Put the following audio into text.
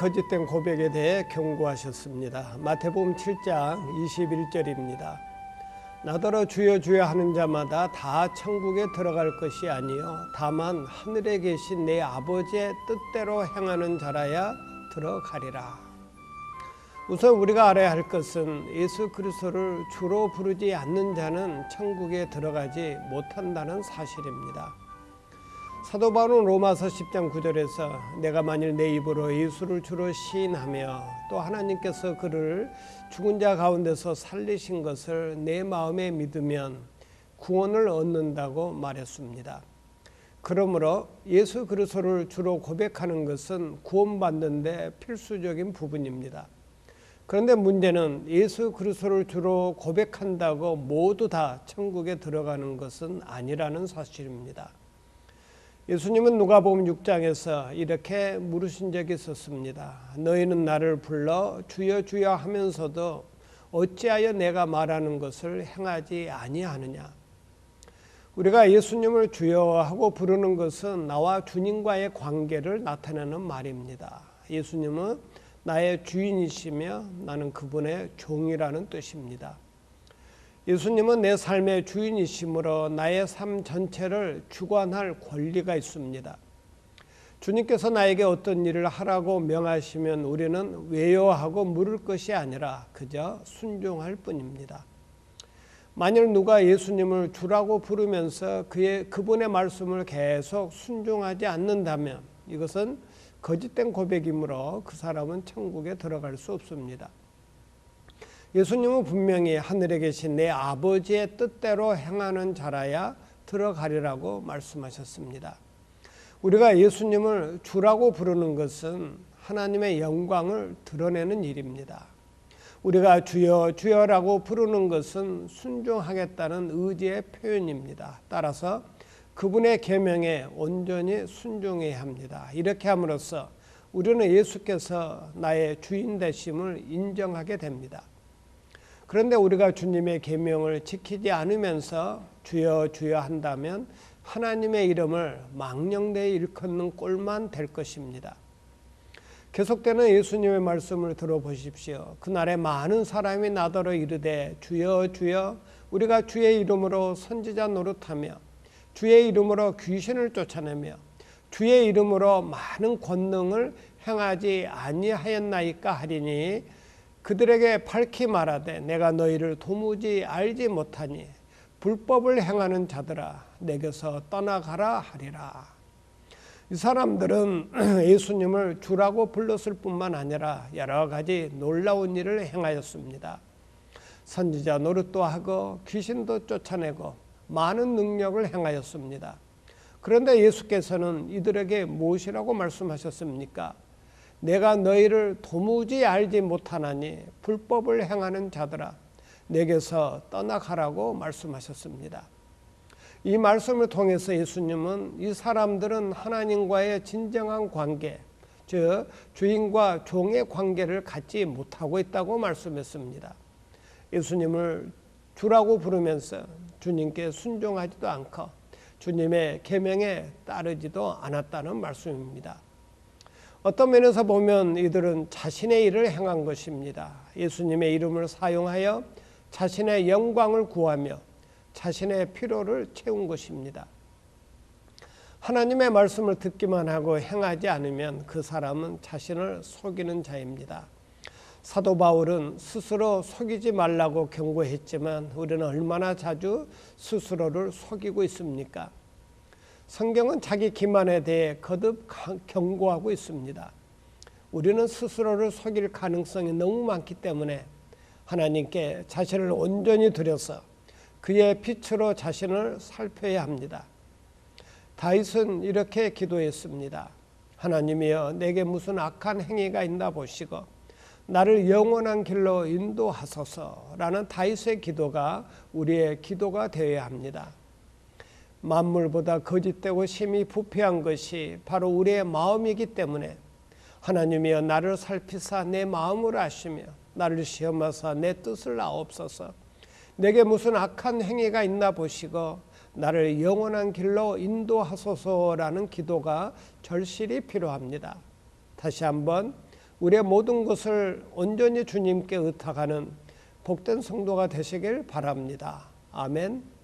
거짓된 고백에 대해 경고하셨습니다. 마태복음 7장 21절입니다. 나더러 주여 주여 하는 자마다 다 천국에 들어갈 것이 아니요 다만 하늘에 계신 내 아버지의 뜻대로 행하는 자라야 들어가리라. 우선 우리가 알아야 할 것은 예수 그리스도를 주로 부르지 않는 자는 천국에 들어가지 못한다는 사실입니다. 사도 바울은 로마서 10장 9절에서 내가 만일 내 입으로 예수를 주로 시인하며 또 하나님께서 그를 죽은 자 가운데서 살리신 것을 내 마음에 믿으면 구원을 얻는다고 말했습니다. 그러므로 예수 그리스도를 주로 고백하는 것은 구원받는 데 필수적인 부분입니다. 그런데 문제는 예수 그리스도를 주로 고백한다고 모두 다 천국에 들어가는 것은 아니라는 사실입니다. 예수님은 누가복음 6장에서 이렇게 물으신 적이 있었습니다. 너희는 나를 불러 주여 주여 하면서도 어찌하여 내가 말하는 것을 행하지 아니하느냐? 우리가 예수님을 주여하고 부르는 것은 나와 주님과의 관계를 나타내는 말입니다. 예수님은 나의 주인이시며 나는 그분의 종이라는 뜻입니다. 예수님은 내 삶의 주인이시므로 나의 삶 전체를 주관할 권리가 있습니다. 주님께서 나에게 어떤 일을 하라고 명하시면 우리는 외요하고 물을 것이 아니라 그저 순종할 뿐입니다. 만일 누가 예수님을 주라고 부르면서 그의 그분의 말씀을 계속 순종하지 않는다면 이것은 거짓된 고백이므로 그 사람은 천국에 들어갈 수 없습니다. 예수님은 분명히 하늘에 계신 내 아버지의 뜻대로 행하는 자라야 들어가리라고 말씀하셨습니다. 우리가 예수님을 주라고 부르는 것은 하나님의 영광을 드러내는 일입니다. 우리가 주여 주여라고 부르는 것은 순종하겠다는 의지의 표현입니다. 따라서 그분의 계명에 온전히 순종해야 합니다. 이렇게 함으로써 우리는 예수께서 나의 주인 되심을 인정하게 됩니다. 그런데 우리가 주님의 계명을 지키지 않으면서 주여 주여 한다면 하나님의 이름을 망령되이 일컫는 꼴만 될 것입니다. 계속되는 예수님의 말씀을 들어보십시오. 그날에 많은 사람이 나더러 이르되 주여 주여 우리가 주의 이름으로 선지자 노릇하며 주의 이름으로 귀신을 쫓아내며 주의 이름으로 많은 권능을 행하지 아니하였나이까 하리니 그들에게 밝히 말하되 내가 너희를 도무지 알지 못하니 불법을 행하는 자들아 내게서 떠나가라 하리라. 이 사람들은 예수님을 주라고 불렀을 뿐만 아니라 여러 가지 놀라운 일을 행하였습니다. 선지자 노릇도 하고 귀신도 쫓아내고 많은 능력을 행하였습니다. 그런데 예수께서는 이들에게 무엇이라고 말씀하셨습니까? 내가 너희를 도무지 알지 못하나니 불법을 행하는 자들아 내게서 떠나가라고 말씀하셨습니다. 이 말씀을 통해서 예수님은 이 사람들은 하나님과의 진정한 관계, 즉 주인과 종의 관계를 갖지 못하고 있다고 말씀했습니다. 예수님을 주라고 부르면서 주님께 순종하지도 않고 주님의 계명에 따르지도 않았다는 말씀입니다. 어떤 면에서 보면 이들은 자신의 일을 행한 것입니다. 예수님의 이름을 사용하여 자신의 영광을 구하며 자신의 필요를 채운 것입니다. 하나님의 말씀을 듣기만 하고 행하지 않으면 그 사람은 자신을 속이는 자입니다. 사도 바울은 스스로 속이지 말라고 경고했지만 우리는 얼마나 자주 스스로를 속이고 있습니까? 성경은 자기 기만에 대해 거듭 경고하고 있습니다. 우리는 스스로를 속일 가능성이 너무 많기 때문에 하나님께 자신을 온전히 드려서 그의 빛으로 자신을 살펴야 합니다. 다윗은 이렇게 기도했습니다. 하나님이여 내게 무슨 악한 행위가 있나 보시고 나를 영원한 길로 인도하소서라는 다윗의 기도가 우리의 기도가 되어야 합니다. 만물보다 거짓되고 심히 부패한 것이 바로 우리의 마음이기 때문에 하나님이여 나를 살피사 내 마음을 아시며 나를 시험하사 내 뜻을 아옵소서 내게 무슨 악한 행위가 있나 보시고 나를 영원한 길로 인도하소서라는 기도가 절실히 필요합니다. 다시 한번 우리의 모든 것을 온전히 주님께 의탁하는 복된 성도가 되시길 바랍니다. 아멘.